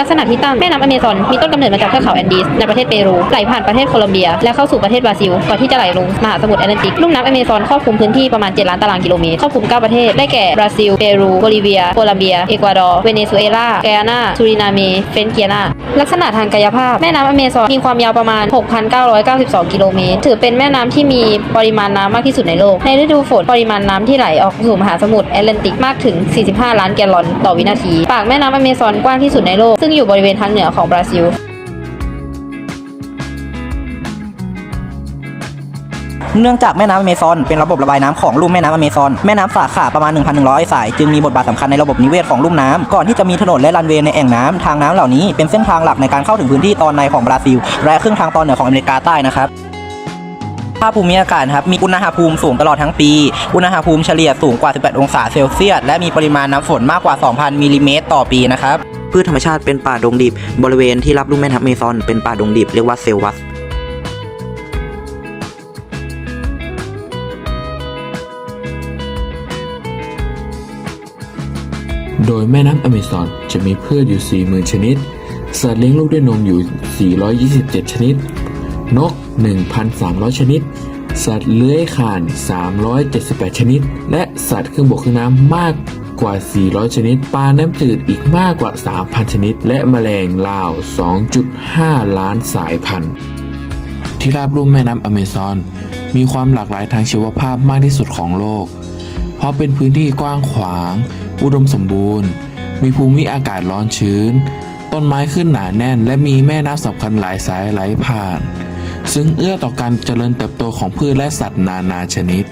ลักษณะที่ตั้งแม่น้ำอเมซอนมีต้นกำเนิดมาจากเทือกเขาแอนดีสในประเทศเปรูไหลผ่านประเทศโคลอมเบีย และเข้าสู่ประเทศบราซิลก่อนที่จะไหลลงมหาสมุทรแอตแลนติกลุ่มน้ำอเมซอนครอบคลุมพื้นที่ประมาณ 7 ล้านตารางกิโลเมตรครอบคลุม 9 ประเทศได้แก่บราซิลเปรูโบลิเวียโคลัมเบีย เอกวาดอร์เวเนซุเอลาแกานาซูรินาเมเฟนเกียนาลักษณะทางกายภาพ แม่น้ำอเมซอนมีความยาวประมาณ 6,992 กิโลเมตร ถือเป็นแม่น้ำที่มีปริมาณน้ำมากที่สุดในโลก ในฤดูฝนปริมาณน้ำที่ไหลออกสู่มหาสมุทรแอตแลนติกมากถึง 45 ล้านแกลลอนต่อวินาที ปากแม่น้ำอเมซอนกว้างที่สุดในโลกซึ่งอยู่บริเวณทางเหนือของบราซิล เนื่องจากแม่น้ำอเมซอนเป็นระบบระบายน้ำของลุ่มแม่น้ำอเมซอนแม่น้ำสาขาประมาณ 1,100 สาย จึงมีบทบาทสำคัญในระบบนิเวศของลุ่มน้ำก่อนที่จะมีถนนและรันเวย์ในแอ่งน้ำทางน้ำเหล่านี้เป็นเส้นทางหลักในการเข้าถึงพื้นที่ตอนในของบราซิล และครึ่งทางตอนเหนือของอเมริกาใต้นะครับ ภาพภูมิอากาศนะครับมีอุณหภูมิสูงตลอดทั้งปี อุณหภูมิเฉลี่ยสูงกว่า 18 องศาเซลเซียส และมีปริมาณน้ำฝนมากกว่า 2,000มิลลิเมตรต่อปีนะครับ พืชธรรมชาติเป็นป่าดงดิบบริเวณที่รับลุ่มแม่น้ำอเมซอนเป็นป่าดงดิบเรียกว่าเซลวัสโดยแม่น้ำอเมซอนจะมีพืชอยู่ 40,000 ชนิด สัตว์เลี้ยงลูกด้วยนมอยู่ 427 ชนิด นก 1,300 ชนิด สัตว์เลื้อยคลาน 378 ชนิด และสัตว์เครึ่องบกเครึ่องน้ำมาก กว่า 400 ชนิด ปลาน้ำจืดอีกมากกว่า 3,000 ชนิด และแมลงราว 2.5 ล้านสายพันธุ์ ที่ราบลุ่มแม่น้ำอเมซอน มีความหลากหลายทางชีวภาพมากที่สุดของโลก เพราะเป็นพื้นที่กว้างขวาง อุดมสมบูรณ์ มีภูมิอากาศร้อนชื้น ต้นไม้ขึ้นหนาแน่น และมีแม่น้ำสำคัญหลายสายไหลผ่าน ซึ่งเอื้อต่อการเจริญเติบโตของพืชและสัตว์นานาชนิด